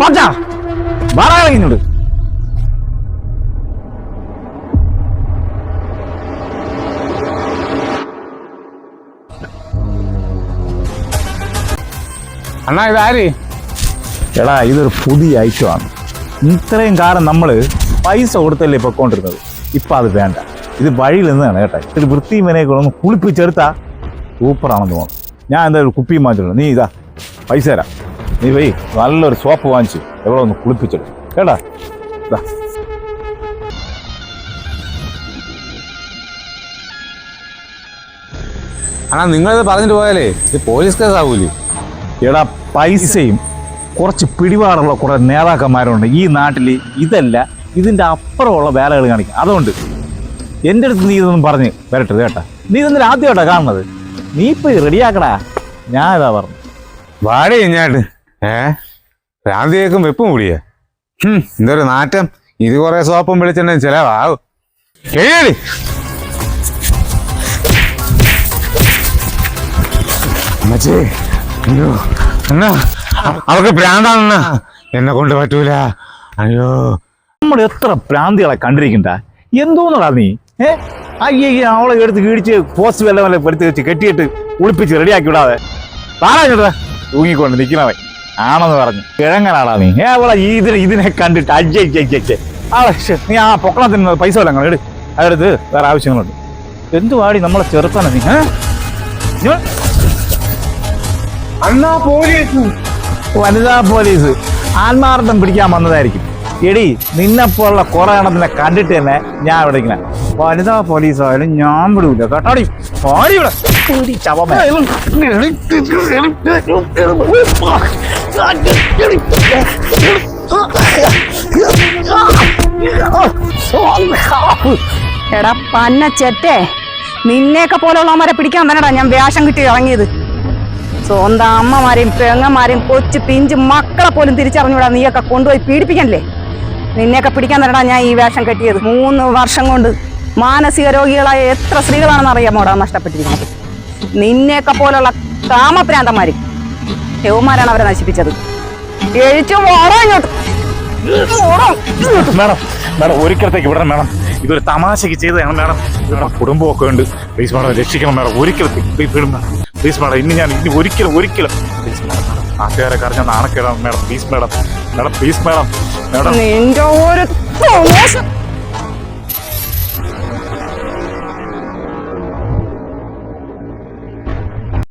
പച്ച വാറാ അണ്ണാ ഇതാര്? എടാ ഇതൊരു പുതിയ ഐറ്റമാണ് ഇത്രയും കാലം നമ്മൾ പൈസ കൊടുത്തല്ലേ പൊക്കോണ്ടിരുന്നത് ഇപ്പം അത് വേണ്ട. ഇത് വഴിയിൽ നിന്നാണ് കേട്ടോ. ഇത്തിരി വൃത്തിയും വിനയൊക്കെ കുളിപ്പിച്ചെടുത്താ സൂപ്പറാണെന്ന് തോന്നുന്നു. ഞാൻ എന്തായാലും കുപ്പിയും വാങ്ങിച്ചിട്ടുണ്ട് നീ ഇതാ പൈസ തരാം. നീ പോയി നല്ലൊരു സോപ്പ് വാങ്ങിച്ച് എവിടെ ഒന്ന് കുളിപ്പിച്ചിടും കേടാ അണ്ണാ നിങ്ങളിത് പറഞ്ഞിട്ട് പോയാലേ ഇത് പോലീസ് കേസ് ആവൂലേ എടാ പൈസയും കുറച്ച് പിടിപാടുള്ള കുറെ നേതാക്കന്മാരുണ്ട് ഈ നാട്ടിൽ ഇതല്ല ഇതിന്റെ അപ്പുറമുള്ള വേലകൾ കാണിക്കും. അതുകൊണ്ട് എന്റെ അടുത്ത് നീ ഇതൊന്നും പറഞ്ഞ് വരട്ടെ കേട്ടാ? നീ ഇതൊന്നും ആദ്യമായിട്ടാ കാണുന്നത്. നീ ഇപ്പൊ റെഡിയാക്കടാ ഞാൻ ഇതാ പറഞ്ഞു വാടേ ഇഞ്ഞാട്ട് ഏ? ഭ്രാന്തിയേക്കും വെപ്പും കൂടിയേ എന്തൊരു നാറ്റം. ഇത് കുറെ സോപ്പും വെളിച്ചെണ്ണ ചിലവാകും എഴുതി അമ്മച്ചേ അണ്ണാ അവർക്ക് ഭ്രാന്താണെന്ന എന്നെ കൊണ്ട് പറ്റൂല. അയ്യോ. നമ്മൾ എത്ര പ്രാന്തികളെ കണ്ടിരിക്കണ്ട? എന്തോന്നടാ നീ? ഏ? അയ്യ അവളെ എടുത്ത് കീടിച്ച് പോസ്റ്റ് വല്ല വല്ല എടുത്ത് വെച്ച് കെട്ടിയിട്ട് ഉളിപ്പിച്ച് റെഡിയാക്കി വിടാതെ. താഴെ ചേട്ടാ തൂങ്ങിക്കൊണ്ട് നിൽക്കണവൻ ആണെന്ന് പറഞ്ഞു കിഴങ്ങനാടാ നീ ഏ അവളെ ഇതിനെ ഇതിനെ കണ്ടിട്ട് അജ്ജേ ആ നീ ആ പൊക്കണത്തിന് പൈസ വല്ല അങ്ങനെ എടു അതെടുത്ത് വേറെ ആവശ്യങ്ങളുണ്ട് എന്തു പാടി നമ്മളെ ചെറുത്താനാ നീ. അണ്ണാ പോലീസ് വനിതാ പോലീസ് ആത്മാർത്ഥം പിടിക്കാൻ വന്നതായിരിക്കും എടി നിന്നെപ്പോലുള്ള കുറെ എണ്ണത്തിനെ കണ്ടിട്ട് തന്നെ ഞാൻ ഇവിടെ ഇങ്ങനെ വനിതാ പോലീസ് ആയാലും ഞാൻ വിടൂല കേട്ടോടി ഓടി ഇവിടെ ചവമേ. എടാ പന്ന ചെറ്റേ. നിന്നെയൊക്കെ പോലുള്ളവന്മാരെ പിടിക്കാൻ തന്നെടാ ഞാൻ വേഷം കിട്ടി ഇറങ്ങിയത്. സ്വന്തം അമ്മമാരെയും പെങ്ങന്മാരെയും കൊച്ചു പിഞ്ചും മക്കളെ പോലും തിരിച്ചറിഞ്ഞൂടാ നീയൊക്കെ കൊണ്ടുപോയി പീഡിപ്പിക്കണ്ടേ? നിന്നെയൊക്കെ പിടിക്കാൻ തന്നെടാ ഞാൻ ഈ വേഷം കെട്ടിയത് മൂന്ന് വർഷം കൊണ്ട്. മാനസിക രോഗികളായ എത്ര സ്ത്രീകളാണെന്ന് അറിയാമോടാ നഷ്ടപ്പെട്ടിരിക്കുന്നത്? നിന്നെയൊക്കെ പോലുള്ള കാമപ്രാന്തന്മാര് യവന്മാരാണ് അവരെ നശിപ്പിച്ചത്. മേഡം മേഡം ഒരിക്കലത്തേക്ക് വിടണം മാഡം. ഇതൊരു തമാശക്ക് ചെയ്തതാണ് മാഡം. ഇവിടെ കുടുംബമൊക്കെ ഉണ്ട്. പ്ലീസ് മാഡം രക്ഷിക്കണം മാഡം. ഒരിക്കലത്തേക്ക് പ്ലീസ് വിടും മേഡം. പ്ലീസ് മേഡം ഇനി ഞാൻ ഇനി ഒരിക്കലും ഒരിക്കലും. Please madam madam. നാട്ടുകാരെ കറിഞ്ഞ നാണക്കേടാണ് madam. Please madam. Madam please madam. Madam. നിന്റെ ഒരു